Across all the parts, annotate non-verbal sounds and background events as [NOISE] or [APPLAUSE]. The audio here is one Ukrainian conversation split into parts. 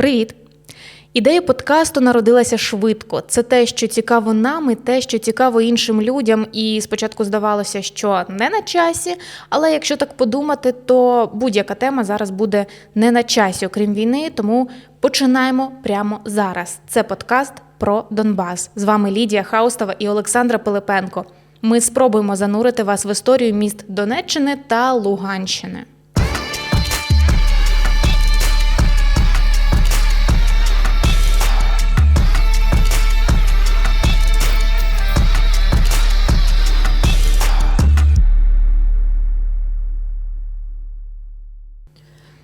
Привіт! Ідея подкасту народилася швидко. Це те, що цікаво нам, і те, що цікаво іншим людям. І спочатку здавалося, що не на часі. Але якщо так подумати, то будь-яка тема зараз буде не на часі, окрім війни. Тому починаємо прямо зараз. Це подкаст про Донбас. З вами Лідія Хаустова і Олександра Пилипенко. Ми спробуємо занурити вас в історію міст Донеччини та Луганщини.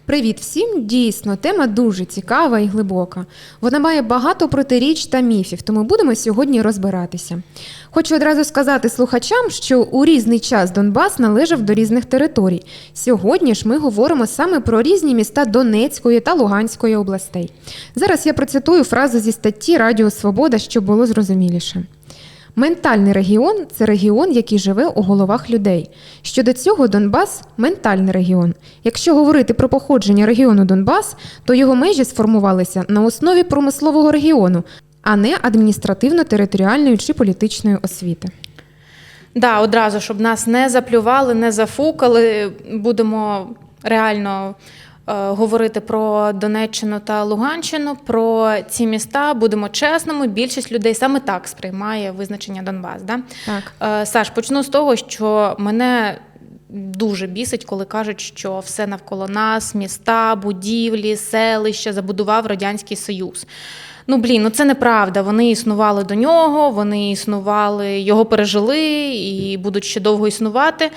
Привіт всім! Дійсно, тема дуже цікава і глибока. Вона має багато протиріч та міфів, тому будемо сьогодні розбиратися. Хочу одразу сказати слухачам, що у різний час Донбас належав до різних територій. Сьогодні ж ми говоримо саме про різні міста Донецької та Луганської областей. Зараз я процитую фразу зі статті Радіо Свобода, щоб було зрозуміліше. Ментальний регіон це регіон, який живе у головах людей. Щодо цього, Донбас ментальний регіон. Якщо говорити про походження регіону Донбас, то його межі сформувалися на основі промислового регіону, а не адміністративно-територіальної чи політичної освіти. Да, одразу, щоб нас не заплювали, не зафукали. Будемо реально говорити про Донеччину та Луганщину, про ці міста. Будемо чесними. Більшість людей саме так сприймає визначення Донбас. Да? Так. Е, Саш, почну з того, що мене. Дуже бісить, коли кажуть, що все навколо нас, міста, будівлі, селища забудував Радянський Союз. Ну блін, ну це неправда. Вони існували до нього, вони існували, його пережили і будуть ще довго існувати.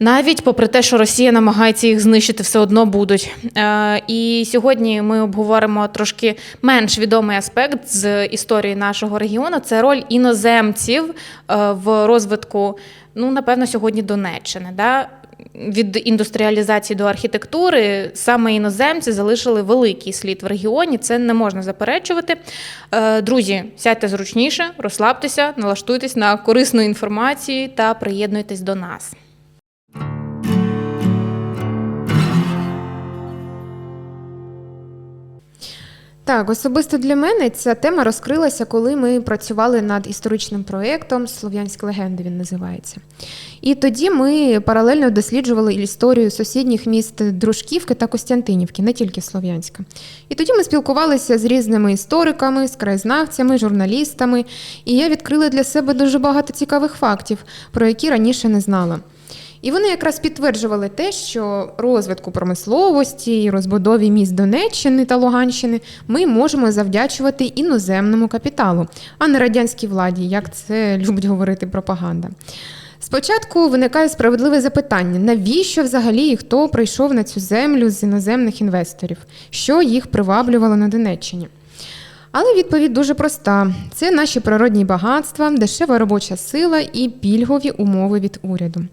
Навіть попри те, що Росія намагається їх знищити, все одно будуть. Е, і сьогодні ми обговоримо трошки менш відомий аспект з історії нашого регіону. Це роль іноземців е, в розвитку, ну напевно, сьогодні Донеччини. Да? Від індустріалізації до архітектури саме іноземці залишили великий слід в регіоні. Це не можна заперечувати. Е, Друзі, сядьте зручніше, розслабтеся, налаштуйтесь на корисну інформацію та приєднуйтесь до нас. Так, особисто для мене ця тема розкрилася, коли ми працювали над історичним проєктом Слов'янські легенди він називається. І тоді ми паралельно досліджували історію сусідніх міст Дружківки та Костянтинівки, не тільки Слов'янська. І тоді ми спілкувалися з різними істориками, з краєзнавцями, журналістами, і я відкрила для себе дуже багато цікавих фактів, про які раніше не знала. І вони якраз підтверджували те, що розвитку промисловості і розбудові міст Донеччини та Луганщини ми можемо завдячувати іноземному капіталу, а не радянській владі, як це любить говорити пропаганда. Спочатку виникає справедливе запитання: навіщо взагалі хто прийшов на цю землю з іноземних інвесторів, що їх приваблювало на Донеччині? Але відповідь дуже проста: це наші природні багатства, дешева робоча сила і пільгові умови від уряду.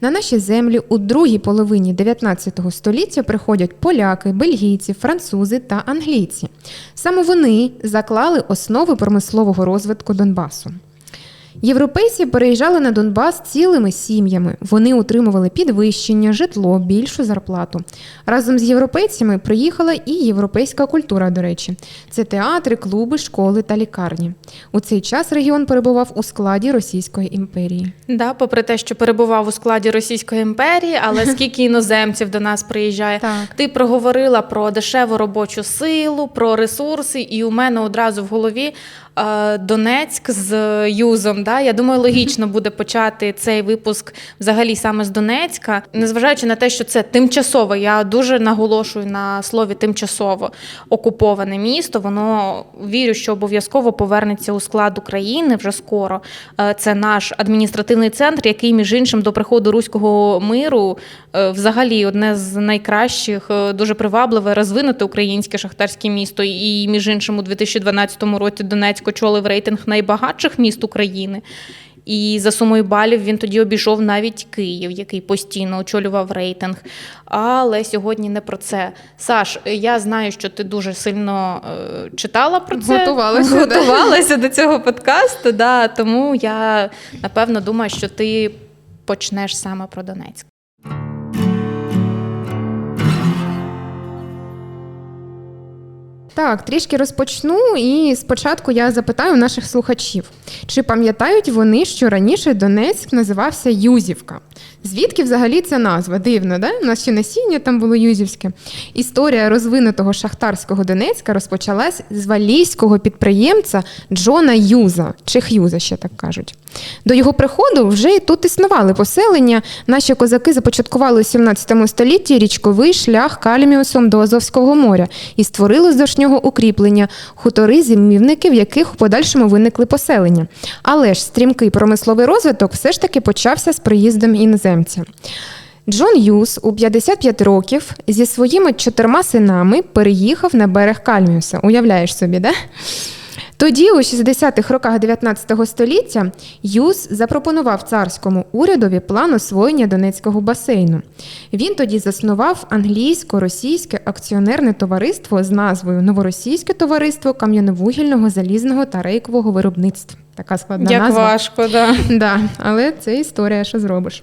На наші землі у другій половині 19 століття приходять поляки, бельгійці, французи та англійці. Саме вони заклали основи промислового розвитку Донбасу. Європейці переїжджали на Донбас цілими сім'ями. Вони отримували підвищення, житло, більшу зарплату. Разом з європейцями приїхала і європейська культура, до речі. Це театри, клуби, школи та лікарні. У цей час регіон перебував у складі Російської імперії. Да, попри те, що перебував у складі Російської імперії, але [LAUGHS] скільки іноземців до нас приїжджає, Так. ти проговорила про дешеву робочу силу, про ресурси, і у мене одразу в голові е, Донецьк з Юзом. Да? Я думаю, логічно буде почати цей випуск взагалі саме з Донецька, незважаючи на те, що це тимчасово. Я дуже наголошую на слові тимчасово окуповане місто. Воно вірю, що обов'язково повернеться у склад України вже скоро. Е, Це наш адміністративний центр, який, між іншим, до приходу руського миру е, взагалі одне з найкращих, е, дуже привабливе, розвинуте українське шахтарське місто. І, між іншим, у 2012 році Донецьк очолив рейтинг найбагатших міст України. І за сумою балів він тоді обійшов навіть Київ, який постійно очолював рейтинг. Але сьогодні не про це. Саш, я знаю, що ти дуже сильно е, читала про це. Готувалася, готувалася до цього подкасту. Да, тому я напевно думаю, що ти почнеш саме про Донецьк. Так, трішки розпочну, і спочатку я запитаю наших слухачів, чи пам'ятають вони, що раніше Донецьк називався Юзівка? Звідки взагалі ця назва? Дивно, да? У нас ще насіння там було Юзівське. Історія розвинутого шахтарського Донецька розпочалась з валійського підприємця Джона Юза, чи Х'юза ще так кажуть. До його приходу вже і тут існували поселення. Наші козаки започаткували у 17 столітті річковий шлях кальміусом до Азовського моря і створили здовж нього укріплення, хутори зимівники, в яких у подальшому виникли поселення. Але ж стрімкий промисловий розвиток все ж таки почався з приїздом іноземця. Джон Юс у 55 років зі своїми чотирма синами переїхав на берег Кальміуса. Уявляєш собі, да? Тоді, у 60-х роках 19 століття, Юс запропонував царському урядові план освоєння Донецького басейну. Він тоді заснував англійсько-російське акціонерне товариство з назвою Новоросійське товариство кам'яновугільного, залізного та рейкового виробництва. Така складна Як назва. важко, да. Да, але це історія, що зробиш.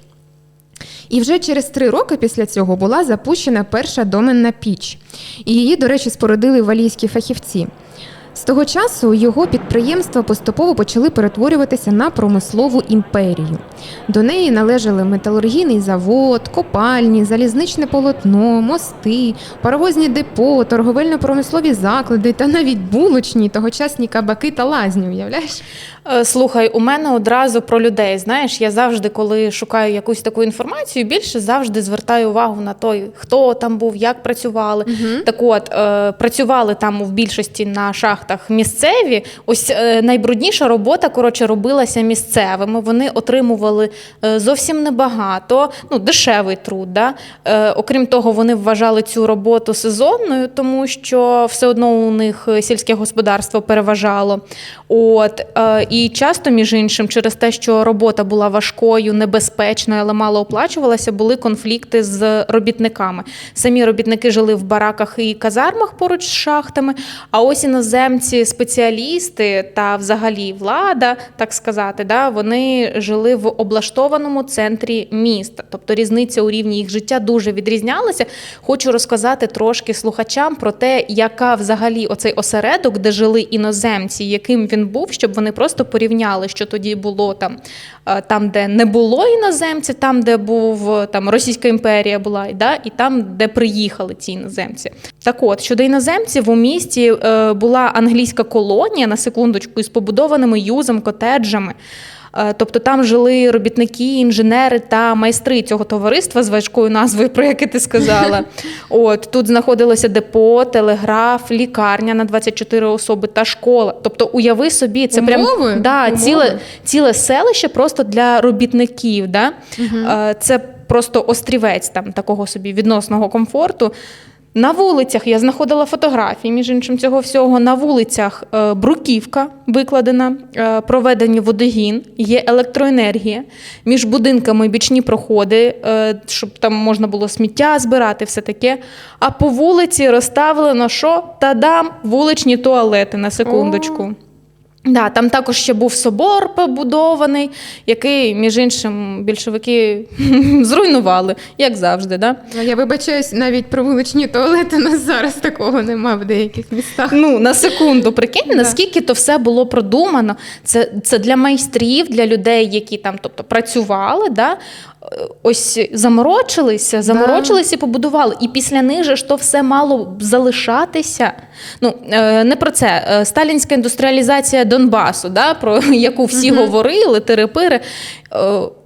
І вже через три роки після цього була запущена перша доменна піч. І її, до речі, спорудили валійські фахівці. З того часу його підприємства поступово почали перетворюватися на промислову імперію. До неї належали металургійний завод, копальні, залізничне полотно, мости, паровозні депо, торговельно-промислові заклади та навіть булочні, тогочасні кабаки та лазні. Уявляєш? Е, Слухай, у мене одразу про людей. Знаєш, я завжди, коли шукаю якусь таку інформацію, більше завжди звертаю увагу на той, хто там був, як працювали. Так от е, працювали там в більшості на шахтах місцеві. Ось е, найбрудніша робота коротше робилася місцевими. Вони отримували е, зовсім небагато, ну дешевий труд. Да? Е, окрім того, вони вважали цю роботу сезонною, тому що все одно у них сільське господарство переважало. От і часто, між іншим, через те, що робота була важкою, небезпечною, але мало оплачувалася, були конфлікти з робітниками. Самі робітники жили в бараках і казармах поруч з шахтами. А ось іноземці, спеціалісти та взагалі влада, так сказати, да, вони жили в облаштованому центрі міста. Тобто різниця у рівні їх життя дуже відрізнялася. Хочу розказати трошки слухачам про те, яка взагалі оцей осередок, де жили іноземці, яким він був, щоб вони просто порівняли, що тоді було там, е, там, де не було іноземців, там, де був там Російська імперія була, і, да, і там, де приїхали ці іноземці. Так от, щодо іноземців, у місті е, була англійська колонія на секундочку із побудованими юзом, котеджами. Е, Тобто там жили робітники, інженери та майстри цього товариства з важкою назвою, про яке ти сказала. [LAUGHS] От тут знаходилося депо, телеграф, лікарня на 24 особи та школа. Тобто, уяви собі, це прям да, Умови. ціле, ціле селище просто для робітників. Да? Е, Це просто острівець там такого собі відносного комфорту. На вулицях я знаходила фотографії, між іншим цього всього. На вулицях е, бруківка викладена, е, проведені водогін, є електроенергія, між будинками бічні проходи, е, щоб там можна було сміття збирати, все таке. А по вулиці розставлено що? Тадам, вуличні туалети на секундочку. Да, там також ще був собор побудований, який, між іншим, більшовики [LAUGHS] зруйнували, як завжди. Да? Я вибачаюсь, навіть про вуличні туалети нас зараз такого нема в деяких містах. Ну, на секунду, прикинь, Да. наскільки то все було продумано. Це, це для майстрів, для людей, які там тобто, працювали, да? Е, ось заморочилися, заморочилися і побудували. І після них же ж то все мало залишатися. Ну, е, не про це. Е, Сталінська індустріалізація Донбасу, да? про [LAUGHS] яку всі говорили, терепири.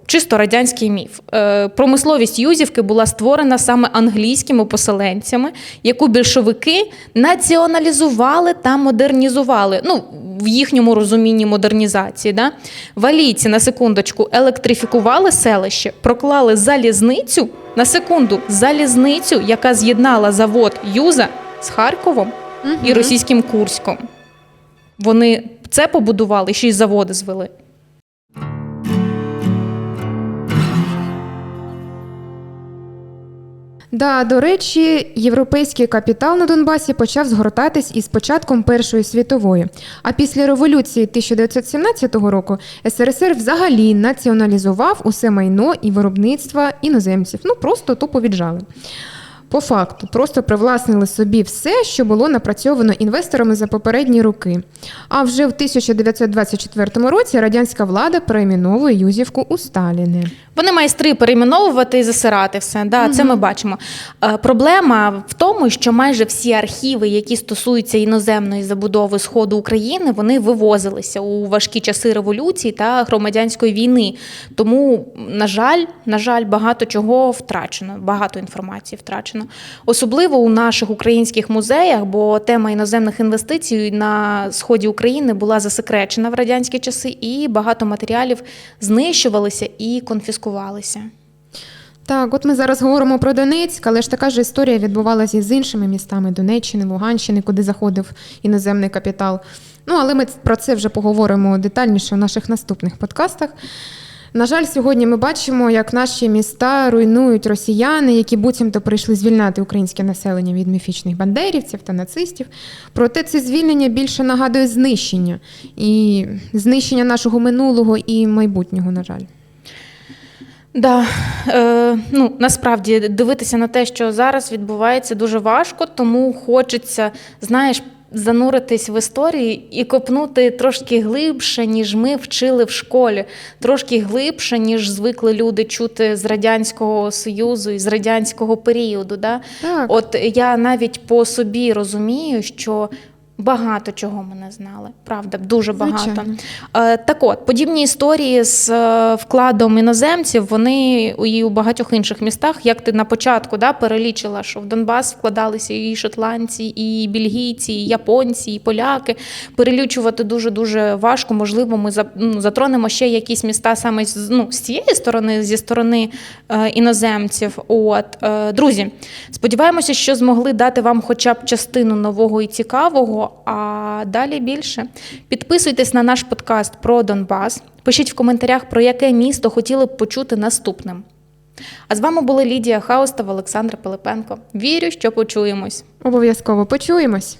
Чисто радянський міф. Е, Промисловість Юзівки була створена саме англійськими поселенцями, яку більшовики націоналізували та модернізували. Ну, в їхньому розумінні модернізації. Да? Валійці на секундочку електрифікували селище, проклали залізницю на секунду залізницю, яка з'єднала завод Юза з Харковом і російським Курськом. Вони це побудували, ще й заводи звели. Да, до речі, європейський капітал на Донбасі почав згортатись із початком Першої світової. А після революції 1917 року СРСР взагалі націоналізував усе майно і виробництва іноземців. Ну просто тупо віджали. По факту, просто привласнили собі все, що було напрацьовано інвесторами за попередні роки. А вже в 1924 році радянська влада перейменовує Юзівку у Сталіни. Вони майстри перейменовувати і засирати все. Да, Це ми бачимо. Е, Проблема в тому, що майже всі архіви, які стосуються іноземної забудови сходу України, вони вивозилися у важкі часи революції та громадянської війни. Тому, на жаль, на жаль, багато чого втрачено, багато інформації втрачено. Особливо у наших українських музеях, бо тема іноземних інвестицій на сході України була засекречена в радянські часи, і багато матеріалів знищувалися і конфіскувалися. Так, от ми зараз говоримо про Донецьк, але ж така ж історія відбувалася і з іншими містами Донеччини, Луганщини, куди заходив іноземний капітал. Ну, але ми про це вже поговоримо детальніше у наших наступних подкастах. На жаль, сьогодні ми бачимо, як наші міста руйнують росіяни, які буцімто прийшли звільняти українське населення від міфічних бандерівців та нацистів. Проте це звільнення більше нагадує знищення і знищення нашого минулого і майбутнього, на жаль. Да, е, ну насправді дивитися на те, що зараз відбувається, дуже важко, тому хочеться, знаєш, зануритись в історію і копнути трошки глибше, ніж ми вчили в школі, трошки глибше, ніж звикли люди чути з радянського союзу і з радянського періоду. Да? Так. От я навіть по собі розумію, що. Багато чого ми не знали, правда, дуже багато. Звичайно. Е, Так от, подібні історії з е, вкладом іноземців, вони і у багатьох інших містах, як ти на початку да, перелічила, що в Донбас вкладалися і шотландці, і бельгійці, і японці, і поляки. Перелічувати дуже-дуже важко. Можливо, ми ну, затронемо ще якісь міста саме з, ну, з цієї сторони, зі сторони е, іноземців. От, друзі, сподіваємося, що змогли дати вам хоча б частину нового і цікавого, а далі більше. Підписуйтесь на наш подкаст про Донбас. Пишіть в коментарях, про яке місто хотіли б почути наступним. А з вами були Лідія Хаустова, Олександр Пилипенко. Вірю, що почуємось. Обов'язково почуємось.